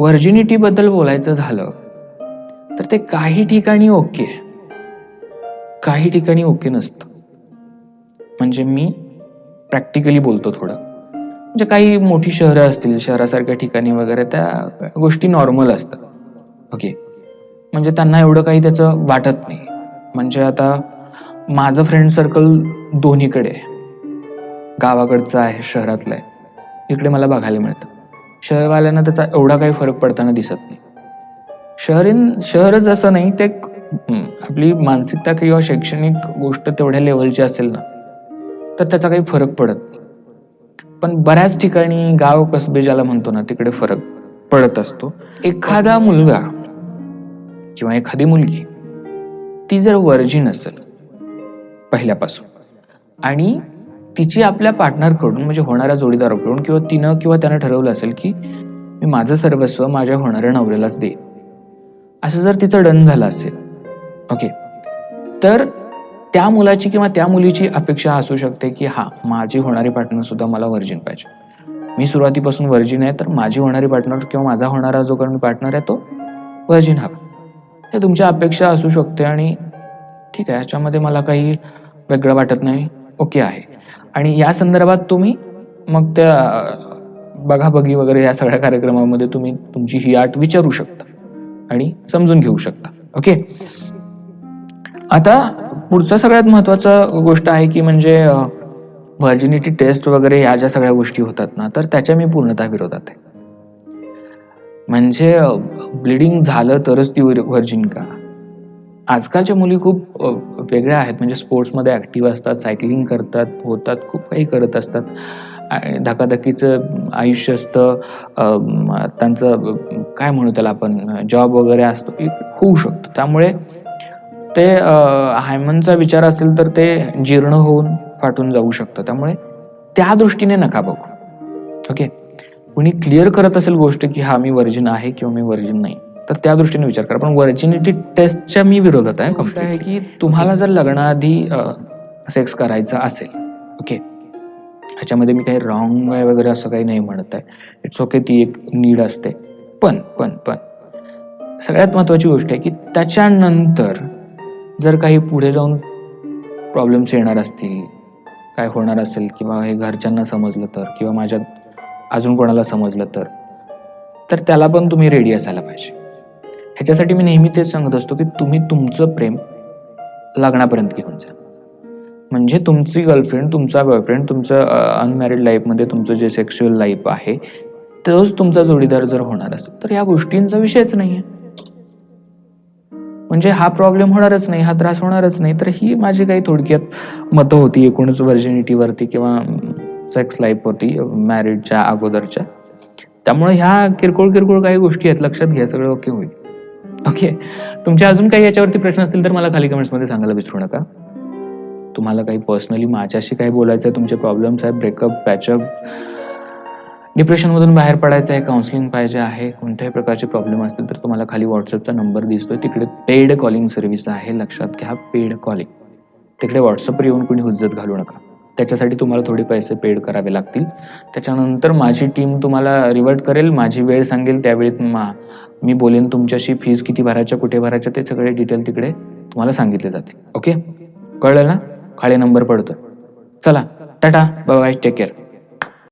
व्हर्जिनिटीबद्दल बोलायचं झालं तर ते काही ठिकाणी ओके आहे. काही ठिकाणी ओके नसतं. म्हणजे मी प्रॅक्टिकली बोलतो थोडं. म्हणजे काही मोठी शहरं असतील शहरासारख्या ठिकाणी वगैरे त्या गोष्टी नॉर्मल असतात. ओके म्हणजे त्यांना एवढं काही त्याचं वाटत नाही. म्हणजे आता माझं फ्रेंड सर्कल दोन्हीकडे आहे. गावाकडचं आहे शहरातलं आहे. इकडे मला बघायला मिळतं. शहरवाल्यांना त्याचा एवढा काही फरक पडताना दिसत नाही. शहरीन शहरच असं नाही ते एक, आपली मानसिकता किंवा शैक्षणिक गोष्ट तेवढ्या लेवलची असेल ना तर त्याचा काही फरक पडत नाही. पण बऱ्याच ठिकाणी गाव कसबे ज्याला म्हणतो ना तिकडे फरक पडत असतो. एखादा मुलगा किंवा एखादी मुलगी ती जर वर्जिन असेल पहिल्यापासून आणि तिची आपल्या पार्टनरकडून म्हणजे होणाऱ्या जोडीदाराकडून किंवा तिनं किंवा त्यानं ठरवलं असेल की मी माझं सर्वस्व माझ्या होणाऱ्या नवऱ्यालाच दे असं जर तिचं डन झालं असेल ओके. तर त्या मुलाची किंवा त्या मुलीची अपेक्षा असू शकते की हा माझी होणारी पार्टनर सुद्धा मला व्हर्जिन पाहिजे. मी सुरुवातीपासून व्हर्जिन आहे तर माझी होणारी पार्टनर किंवा माझा होणारा जो कारण पार्टनर आहे तो व्हर्जिन हवा. हे तुमच्या अपेक्षा असू शकते आणि ठीक आहे याच्यामध्ये मला काही वेगळं वाटत नाही ओके आहे. आणि या संदर्भात तुम्ही मग त्या बघा बघी वगैरे या सगळ्या कार्यक्रमामध्ये तुम्ही तुमची ही आर्ट विचारू शकता आणि समजून घेऊ शकता. ओके? आता पुढचा सगळ्यात महत्वाचं गोष्ट आहे की म्हणजे व्हर्जिनिटी टेस्ट वगैरे या ज्या सगळ्या गोष्टी होतात ना तर त्याच्या मी पूर्णतः विरोधात आहे. म्हणजे ब्लिडिंग झालं तरच ती व्हर्जिन का? आजकालच्या मुली खूप वेगळ्या आहेत. म्हणजे स्पोर्ट्समध्ये ॲक्टिव्ह असतात सायकलिंग करतात होतात खूप काही करत असतात. आणि धकाधकीचं आयुष्य असतं. त्यांचं काय म्हणू त्याला आपण जॉब वगैरे असतो होऊ शकतं. त्यामुळे ते हायमनचा विचार असेल तर ते जीर्ण होऊन फाटून जाऊ शकतं. त्यामुळे त्या दृष्टीने नका बघू. ओके? कुणी क्लिअर करत असेल गोष्ट की हा मी व्हर्जिन आहे किंवा मी व्हर्जिन नाही. तर त्या दृष्टीने विचार करा. पण व्हर्जिनिटी टेस्टच्या मी विरोधात आहे गोष्ट आहे की तुम्हाला जर लग्नाआधी सेक्स करायचा असेल ओके ह्याच्यामध्ये मी काही रॉंग आहे वगैरे असं काही नाही म्हणत आहे. इट्स ओके ती एक नीड असते. पण पण पण सगळ्यात महत्त्वाची गोष्ट आहे की त्याच्यानंतर जर काही पुढे जाऊन प्रॉब्लेम्स येणार असतील काय होणार असेल किंवा हे घरच्यांना समजलं तर किंवा माझ्या अजून कोणाला समजलं तर तर त्याला पण तुम्ही रेडी असायला पाहिजे. ह्याच्यासाठी मी नेहमी तेच सांगत असतो की तुम्ही तुमचं प्रेम लग्नापर्यंत घेऊन जा. म्हणजे तुमची गर्लफ्रेंड तुमचा बॉयफ्रेंड तुमचं अनमॅरिड लाईफमध्ये तुमचं जे सेक्शुअल लाईफ आहे तोच तुमचा जोडीदार जर होणार असेल तर या गोष्टींचा विषयच नाही आहे म्हणजे हा प्रॉब्लेम होणारच नाही हा त्रास होणारच नाही तर ही माझी काही थोडक्यात मतं होती एकूणच व्हर्जिनिटीवरती किंवा सेक्स लाईफवरती मॅरिडच्या अगोदरच्या. त्यामुळे ह्या किरकोळ किरकोळ काही गोष्टी आहेत लक्षात घ्या सगळं ओके होईल. ओके तुमचे अजून काही याच्यावरती प्रश्न असतील तर मला खाली कमेंट्समध्ये सांगायला विसरू नका. तुम्हाला काही पर्सनली माझ्याशी काही बोलायचं आहे तुमचे प्रॉब्लेम्स आहे ब्रेकअप पॅचअप डिप्रेशनमधून बाहेर पडायचं आहे काउन्सिलिंग पाहिजे आहे कोणत्याही प्रकारचे प्रॉब्लेम असतील तर तुम्हाला खाली व्हॉट्सअपचा नंबर दिसतोय. तिकडे पेड कॉलिंग सर्व्हिस आहे. लक्षात घ्या पेड कॉलिंग तिकडे व्हॉट्सअपवर येऊन कोणी हुज्जत घालू नका. त्याच्यासाठी तुम्हाला थोडे पैसे पेड करावे लागतील. त्याच्यानंतर माझी टीम तुम्हाला रिवर्ट करेल माझी वेळ सांगेल त्यावेळी मा मी बोलेन तुमच्याशी फीज किती भरायच्या कुठे भरायच्या ते सगळे डिटेल तिकडे तुम्हाला सांगितले जातील. ओके कळलं ना? खाली नंबर पडतो चला टाटा बाय टेक केअर